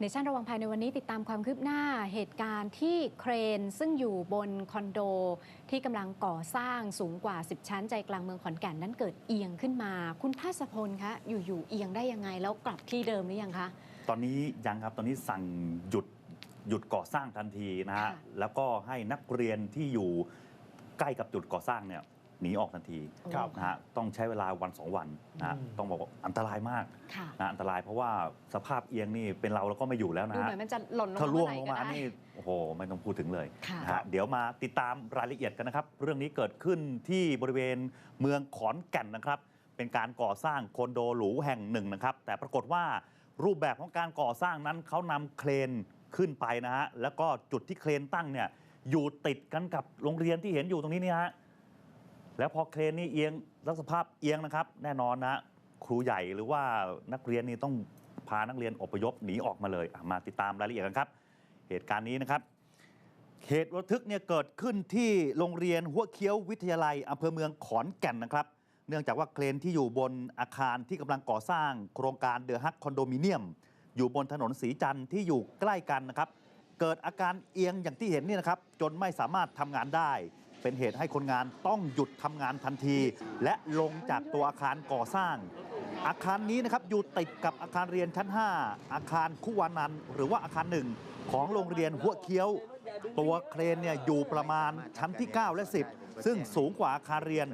เนชั่นระวังภัยในวันนี้ติดตามความคืบหน้าเหตุการณ์ที่เครนซึ่งอยู่บนคอนโด ที่กำลังก่อสร้างสูงกว่า 10 ชั้นใจกลางเมืองขอนแก่นนั้นเกิดเอียงขึ้นมา คุณภาสพลคะอยู่ๆเอียงได้ยังไงแล้วกลับที่เดิมหรือยังคะ ตอนนี้ยังครับ ตอนนี้สั่งหยุดหยุดก่อสร้างทันทีนะฮะค่ะแล้วก็ให้นักเรียนที่อยู่ใกล้กับจุดก่อสร้างเนี่ย หนีออกทันทีครับนะฮะต้องใช้เวลาวันสองวันนะฮะอืม ต้องบอกว่าอันตรายมากค่ะนะอันตรายเพราะว่าสภาพเอียงนี่เป็นเราแล้วก็ไม่อยู่แล้วดูนะเหฮะมือนมันจะหล่นลงถ้าล่วงเอลงไหมาก็ได้ นี่โอ้โหไม่ต้องพูดถึงเลยค่ะ นะฮะเดี๋ยวมาติดตามรายละเอียดกันนะครับ เรื่องนี้เกิดขึ้นที่บริเวณเมืองขอนแก่นนะครับ เป็นการก่อสร้างคอนโดหรูแห่งหนึ่งนะครับ แต่ปรากฏว่ารูปแบบของการก่อสร้างนั้นเขานำเครนขึ้นไปนะฮะแล้วก็จุดที่เครนตั้งเนี่ยอยู่ติดกันกับโรงเรียนที่เห็นอยู่ตรงนี้เนี่ยฮะ แล้วพอเครนนี่เอียงลักษณะภาพเอียงนะครับ แน่นอนนะครูใหญ่หรือว่านักเรียนนี่ต้องพานักเรียนอพยพหนีออกมาเลยมาติดตามรายละเอียดกันครับ เหตุการณ์นี้นะครับเหตุระทึกเนี่ยเกิดขึ้นที่โรงเรียนหัวเคี้ยววิทยาลัยอำเภอเมืองขอนแก่นนะครับ เนื่องจากว่าเครนที่อยู่บนอาคารที่กำลังก่อสร้างโครงการเดอะฮักคอนโดมิเนียม อยู่บนถนนสีจันทร์ที่อยู่ใกล้กันนะครับ เกิดอาการเอียงอย่างที่เห็นนี่นะครับ จนไม่สามารถทำงานได้ เป็นเหตุให้คนงานต้องหยุดทำงานทันที และลงจากตัวอาคารก่อสร้าง อาคารนี้นะครับอยู่ติดกับอาคารเรียนชั้น 5 อาคารคุวานันท์หรือว่าอาคารหนึ่งของโรงเรียนหัวเคี้ยว ตัวเครนเนี่ยอยู่ประมาณชั้นที่ 9 และ 10 ซึ่งสูงกว่าอาคารเรียน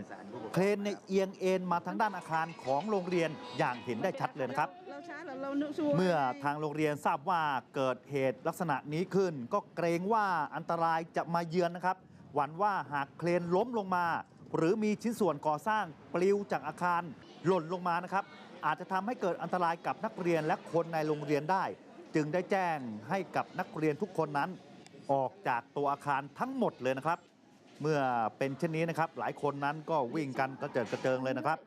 เครนเนี่ยเอียงเอ็นมาทางด้านอาคารของโรงเรียนอย่างเห็นได้ชัดเลยนะครับเราช้าหรือเรานึกชัวร์เมื่อทางโรงเรียนทราบว่าเกิดเหตุลักษณะนี้ขึ้น ก็เกรงว่าอันตรายจะมาเยือนนะครับ หวั่นว่าหากเครนล้มลงมา หรือมีชิ้นส่วนก่อสร้างปลิวจากอาคารหล่นลงมานะครับ อาจจะทำให้เกิดอันตรายกับนักเรียนและคนในโรงเรียนได้ จึงได้แจ้งให้กับนักเรียนทุกคนนั้น ออกจากตัวอาคารทั้งหมดเลยนะครับ เมื่อเป็นเช่นนี้นะครับ หลายคนนั้นก็วิ่งกันกระเจิดกระเจิงเลยนะครับ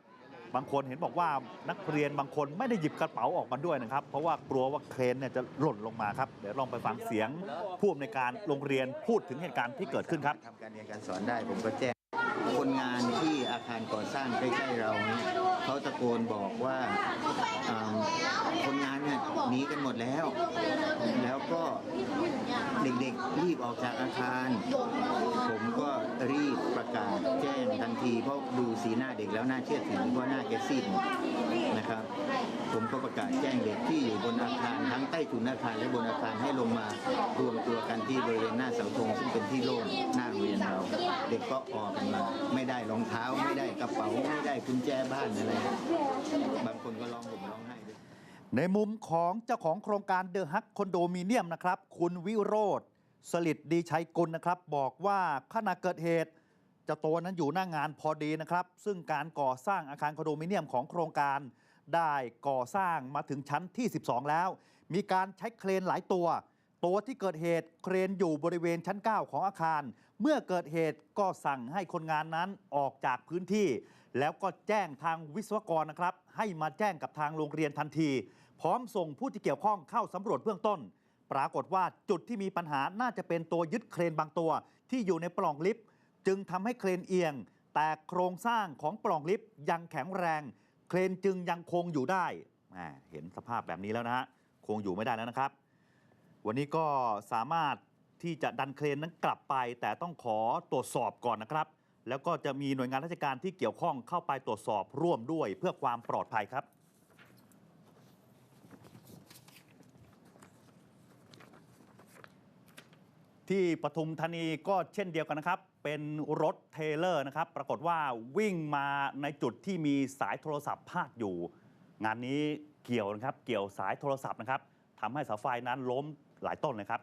บางคนเห็นบอกว่านักเรียนบางคนไม่ได้หยิบกระเป๋าออกมาด้วยนะครับ เพราะว่ากลัวว่าเครนเนี่ยจะหล่นลงมาครับ เดี๋ยวลองไปฟังเสียงผู้อำนวยการโรงเรียนพูดถึงเหตุการณ์ที่เกิดขึ้นครับทำการเรียนการสอนได้ผมก็แจ้งคนงานที่อาคารก่อสร้างใกล้ๆเราเขาตะโกนบอกว่าคนงานเนี่ยหนีกันหมดแล้ว แล้วก็เด็กๆรีบออกจากอาคาร ผมก็รีบประกาศแจ้งทันทีเพราะดูสีหน้าเด็กแล้วน่าเชื่อถือเพราะหน้าแกซีดนะครับ ผมก็ประกาศแจ้งเด็กที่อยู่บนอาคารทั้งใต้ถุนอาคารและบนอาคารให้ลงมารวมตัวกันที่บริเวณหน้าเสาธงซึ่งเป็นที่โล่งหน้าโรงเรียนเราเด็กก็ออกกันมาไม่ได้รองเท้าไม่ได้กระเป๋าไม่ได้กุญแจบ้านอะไรบางคนก็ร้องห่มร้องไห้ด้วย ในมุมของเจ้าของโครงการเดอะฮักคอนโดมิเนียมนะครับ คุณวิโรธสลิดดีชัยกุลนะครับ บอกว่าขณะเกิดเหตุเจ้าตัวนั้นอยู่หน้างานพอดีนะครับ ซึ่งการก่อสร้างอาคารคอนโดมิเนียมของโครงการ ได้ก่อสร้างมาถึงชั้นที่ 12 แล้ว มีการใช้เครนหลายตัว ตัวที่เกิดเหตุเครนอยู่บริเวณชั้น 9 ของอาคาร เมื่อเกิดเหตุก็สั่งให้คนงานนั้นออกจากพื้นที่ แล้วก็แจ้งทางวิศวกรนะครับ ให้มาแจ้งกับทางโรงเรียนทันที พร้อมส่งผู้ที่เกี่ยวข้องเข้าสำรวจเบื้องต้น ปรากฏว่าจุดที่มีปัญหาน่าจะเป็นตัวยึดเครนบางตัว ที่อยู่ในปล่องลิฟต์จึงทำให้เครนเอียง แต่โครงสร้างของปล่องลิฟต์ยังแข็งแรง เครนจึงยังคงอยู่ได้เห็นสภาพแบบนี้แล้วนะฮะคงอยู่ไม่ได้แล้วนะครับ วันนี้ก็สามารถที่จะดันเครนนั้นกลับไป แต่ต้องขอตรวจสอบก่อนนะครับ แล้วก็จะมีหน่วยงานราชการที่เกี่ยวข้องเข้าไปตรวจสอบร่วมด้วยเพื่อความปลอดภัยครับ ที่ปทุมธานีก็เช่นเดียวกันนะครับ เป็นรถเทเลอร์นะครับ ปรากฏว่าวิ่งมาในจุดที่มีสายโทรศัพท์พาดอยู่ งานนี้เกี่ยวนะครับ เกี่ยวสายโทรศัพท์นะครับทำให้เสาไฟนั้นล้มหลายต้นเลยครับ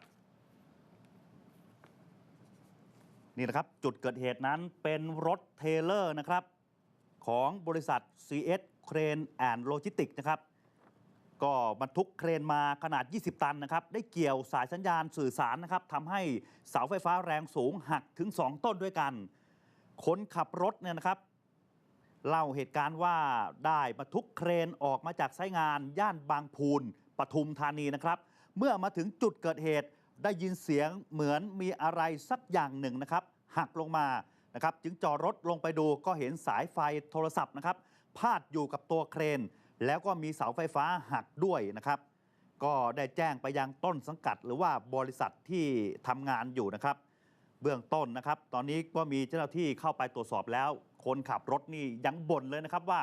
นี่นะครับ จุดเกิดเหตุนั้นเป็นรถเทเลอร์นะครับ ของบริษัท CS Crane and Logistics นะครับก็บรรทุกเครนมาขนาด 20 ตันนะครับ ได้เกี่ยวสายสัญญาณสื่อสารนะครับทำให้เสาไฟฟ้าแรงสูงหักถึง 2 ต้นด้วยกัน คนขับรถเนี่ยนะครับ เล่าเหตุการณ์ว่าได้บรรทุกเครนออกมาจากไซงาน ย่านบางพูนปทุมธานีนะครับ เมื่อมาถึงจุดเกิดเหตุ ได้ยินเสียงเหมือนมีอะไรสักอย่างหนึ่งนะครับ หักลงมานะครับ จึงจอดรถลงไปดูก็เห็นสายไฟโทรศัพท์นะครับ พาดอยู่กับตัวเครน แล้วก็มีเสาไฟฟ้าหักด้วยนะครับ ก็ได้แจ้งไปยังต้นสังกัด หรือว่าบริษัทที่ทำงานอยู่นะครับ เบื้องต้นนะครับ ตอนนี้ก็มีเจ้าหน้าที่เข้าไปตรวจสอบแล้ว คนขับรถนี่ยังบ่นเลยนะครับว่า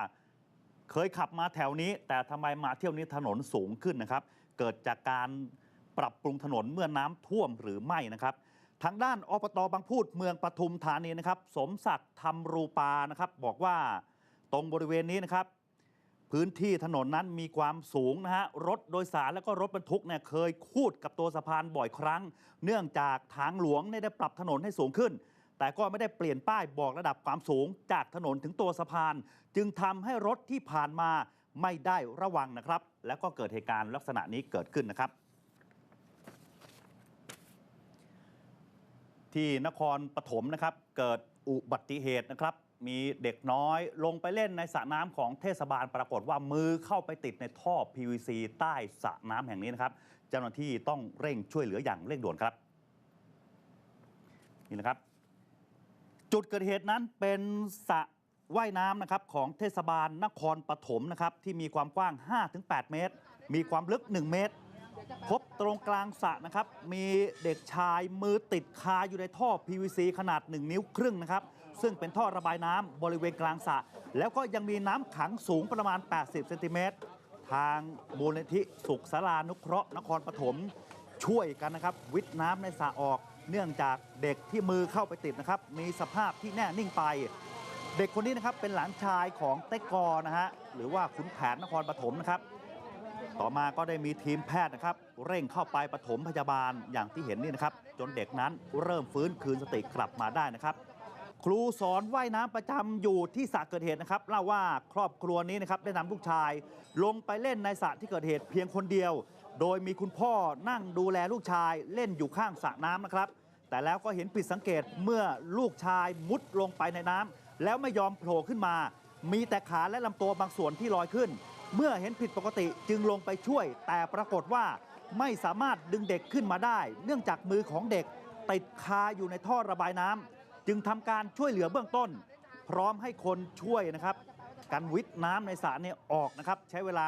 เคยขับมาแถวนี้ แต่ทำไมมาเที่ยวนี้ถนนสูงขึ้นนะครับ เกิดจากการ ปรับปรุงถนนเมื่อน้ำท่วมหรือไม่นะครับทางด้านอบตบางพูดเมืองปทุมธานีนะครับ สมศักดิ์ธรรมรูปานะครับ บอกว่าตรงบริเวณนี้นะครับ พื้นที่ถนนนั้นมีความสูงนะฮะรถโดยสารแล้วก็รถบรรทุกเนี่ยเคยคูดกับตัวสะพานบ่อยครั้ง เนื่องจากทางหลวงได้ปรับถนนให้สูงขึ้น แต่ก็ไม่ได้เปลี่ยนป้ายบอกระดับความสูงจากถนนถึงตัวสะพาน จึงทำให้รถที่ผ่านมาไม่ได้ระวังนะครับ แล้วก็เกิดเหตุการณ์ลักษณะนี้เกิดขึ้นนะครับ ที่นครปฐมนะครับ เกิดอุบัติเหตุนะครับ มีเด็กน้อยลงไปเล่นในสระน้ำของเทศบาลปรากฏว่ามือเข้าไปติดในท่อ PVC ใต้สระน้ำแห่งนี้นะครับ เจ้าหน้าที่ต้องเร่งช่วยเหลืออย่างเร่งด่วนครับ นี่นะครับ จุดเกิดเหตุนั้นเป็นสระว่ายน้ำนะครับของเทศบาลนครปฐมนะครับที่มีความกว้าง 5-8 เมตร มีความลึก 1 เมตร พบตรงกลางสระนะครับ มีเด็กชายมือติดคาอยู่ในท่อ PVC ขนาด 1 นิ้วครึ่งนะครับ ซึ่งเป็นท่อระบายน้ำบริเวณกลางสระแล้วก็ยังมีน้ำขังสูงประมาณ 80 เซนติเมตร ทางมูลนิธิสุขสารานุเคราะห์นครปฐมช่วยกันนะครับ วิทย์น้ำในสระออก เนื่องจากเด็กที่มือเข้าไปติดนะครับ มีสภาพที่แน่นิ่งไป เด็กคนนี้นะครับเป็นหลานชายของเต็กกอนะฮะหรือว่าขุนแผนนครปฐมนะครับ ต่อมาก็ได้มีทีมแพทย์นะครับเร่งเข้าไปปฐมพยาบาลอย่างที่เห็นนี่นะครับ จนเด็กนั้นเริ่มฟื้นคืนสติกลับมาได้นะครับ ครูสอนว่ายน้ำประจำอยู่ที่สระเกิดเหตุนะครับเล่าว่าครอบครัวนี้นะครับได้นำลูกชาย ลงไปเล่นในสระที่เกิดเหตุเพียงคนเดียว โดยมีคุณพ่อนั่งดูแลลูกชายเล่นอยู่ข้างสระน้ำนะครับ แต่แล้วก็เห็นผิดสังเกตเมื่อลูกชายมุดลงไปในน้ำแล้วไม่ยอมโผล่ขึ้นมา มีแต่ขาและลำตัวบางส่วนที่ลอยขึ้น เมื่อเห็นผิดปกติจึงลงไปช่วย แต่ปรากฏว่าไม่สามารถดึงเด็กขึ้นมาได้ เนื่องจากมือของเด็กติดคาอยู่ในท่อระบายน้ำจึงทำการช่วยเหลือเบื้องต้น พร้อมให้คนช่วยนะครับกันวิทย์น้ำในสระเนี่ยออกนะครับ ใช้เวลา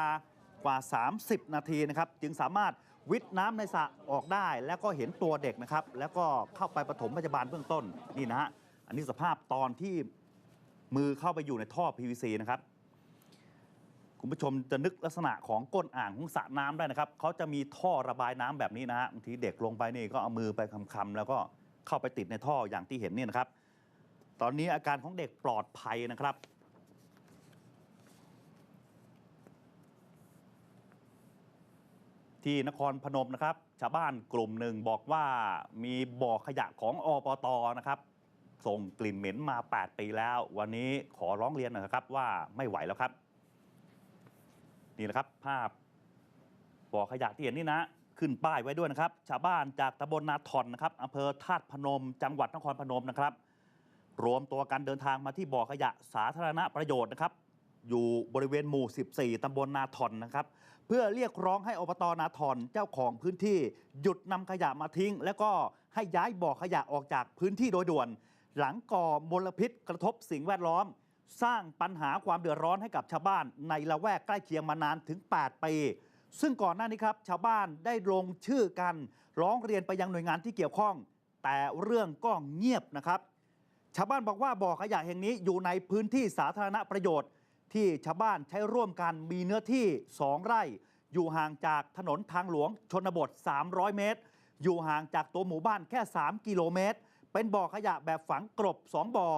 กว่า 30 นาทีนะครับ จึงสามารถวิทย์น้ำในสระออกได้ แล้วก็เห็นตัวเด็กนะครับ แล้วก็เข้าไปปฐมพยาบาลเบื้องต้นนี่นะฮะอันนี้สภาพตอนที่ มือเข้าไปอยู่ในท่อ PVC นะครับคุณผู้ชมจะนึกลักษณะของก้นอ่างของสระน้ำได้นะครับเขาจะมีท่อระบายน้ำแบบนี้นะฮะบางทีเด็กลงไปนี่ก็เอามือไปคำๆแล้วก็เข้าไปติดในท่ออย่างที่เห็นนี่นะครับ ตอนนี้อาการของเด็กปลอดภัยนะครับ ที่นครพนมนะครับ ชาวบ้านกลุ่มหนึ่งบอกว่ามีบ่อขยะของอปตนะครับ ส่งกลิ่นเหม็นมา 8 ปีแล้ว วันนี้ขอร้องเรียนหนะครับว่าไม่ไหวแล้วครับ นี่แหละครับภาพบ่อขยะที่เห็นนี่นะ ขึ้นป้ายไว้ด้วยนะครับ ชาวบ้านจากตำบลนาทอนนะครับอำเภอธาตุพนม จังหวัดนครพนมนะครับ รวมตัวกันเดินทางมาที่บ่อขยะสาธารณประโยชน์นะครับอยู่บริเวณหมู่ 14 ตำบลนาทอนนะครับ เพื่อเรียกร้องให้อบตนาทอนเจ้าของพื้นที่ หยุดนำขยะมาทิ้ง แล้วก็ให้ย้ายบ่อขยะออกจากพื้นที่โดยด่วน หลังก่อมลพิษกระทบสิ่งแวดล้อม สร้างปัญหาความเดือดร้อนให้กับชาวบ้านในละแวกใกล้เคียงมานานถึง 8 ปีซึ่งก่อนหน้านี้ครับ ชาวบ้านได้ลงชื่อกัน ร้องเรียนไปยังหน่วยงานที่เกี่ยวข้อง แต่เรื่องก็เงียบนะครับ ชาวบ้านบอกว่าบ่อขยะแห่งนี้อยู่ในพื้นที่สาธารณประโยชน์ ที่ชาวบ้านใช้ร่วมกันมีเนื้อที่ 2 ไร่ อยู่ห่างจากถนนทางหลวงชนบท 300 เมตร อยู่ห่างจากตัวหมู่บ้านแค่ 3 กิโลเมตร เป็นบ่อขยะแบบฝังกลบ 2 บ่อ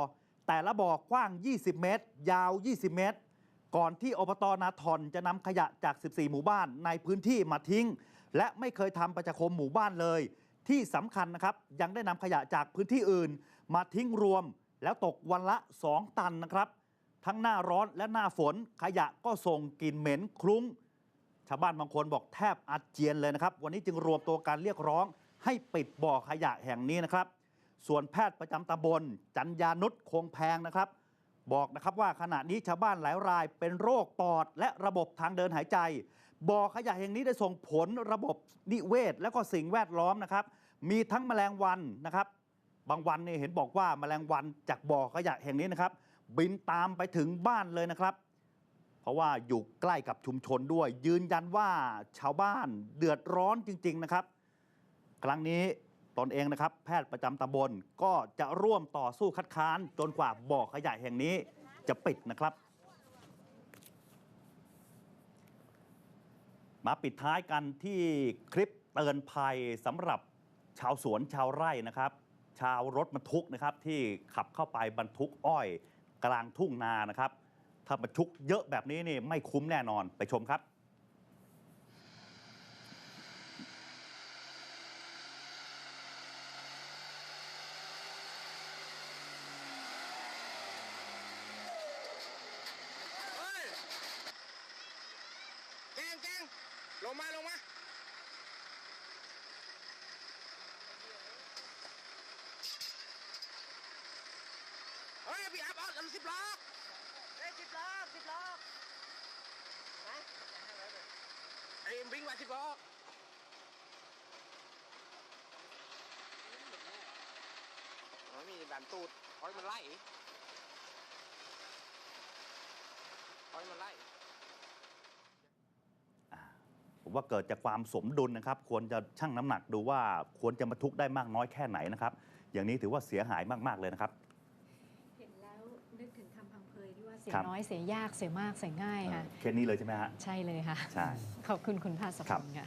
แต่ละบ่อกว้าง 20 เมตร ยาว 20 เมตร ก่อนที่อบตนาทอนจะนำขยะจาก 14 หมู่บ้านในพื้นที่มาทิ้ง และไม่เคยทำประชาคมหมู่บ้านเลย ที่สำคัญนะครับยังได้นำขยะจากพื้นที่อื่น มาทิ้งรวม แล้วตกวันละ 2 ตันนะครับ ทั้งหน้าร้อนและหน้าฝนขยะก็ส่งกลิ่นเหม็นคลุ้งชาวบ้านบางคนบอกแทบอาเจียนเลยนะครับ วันนี้จึงรวมตัวการเรียกร้องให้ปิดบ่อขยะแห่งนี้นะครับ ส่วนแพทย์ประจำตำบล จัญญานุชคงแพงนะครับ บอกนะครับว่าขณะนี้ชาวบ้านหลายรายเป็นโรคปอด และระบบทางเดินหายใจบ่อขยะแห่งนี้ได้ส่งผลระบบนิเวศ และก็สิ่งแวดล้อมนะครับ มีทั้งแมลงวันนะครับ บางวันเนี่ยเห็นบอกว่าแมลงวันจากบ่อขยะแห่งนี้นะครับ บินตามไปถึงบ้านเลยนะครับ เพราะว่าอยู่ใกล้กับชุมชนด้วย ยืนยันว่าชาวบ้านเดือดร้อนจริง ๆนะครับ ครั้งนี้ ตนเองนะครับแพทย์ประจำตำบลก็จะร่วมต่อสู้คัดค้าน จนกว่าบ่อขยะแห่งนี้จะปิดนะครับ มาปิดท้ายกันที่คลิปเตือนภัยสำหรับชาวสวนชาวไร่นะครับ ชาวรถบรรทุกนะครับที่ขับเข้าไปบรรทุกอ้อย กลางทุ่งนานะครับ ถ้าบรรทุกเยอะแบบนี้นี่ไม่คุ้มแน่นอนไปชมครับ เฮ้ยเก่งเก่งลงมา ลงมา เฮ้ย พี่อัพเอาเอาสิบล้อเฮ้ยสิบล้อสิบล้อไหนไอ้วิ่งมาสิบล้อมันมีดันตูดคอยมันไล่คอยมันไล่ผมว่าเกิดจากความสมดุลนะครับ ควรจะชั่งน้ำหนักดูว่าควรจะบรรทุกได้มากน้อยแค่ไหนนะครับ อย่างนี้ถือว่าเสียหายมาก ๆ เลยนะครับ เห็นแล้วนึกถึงคำพัง เพยที่ว่าเสียครับ น้อยเสียยากเสียมากเสียง่ายค่ะแค่นี้เลยใช่ไหมฮะ ใช่เลยค่ะ ใช่ ขอบคุณคุณภาสพครับลค่ะ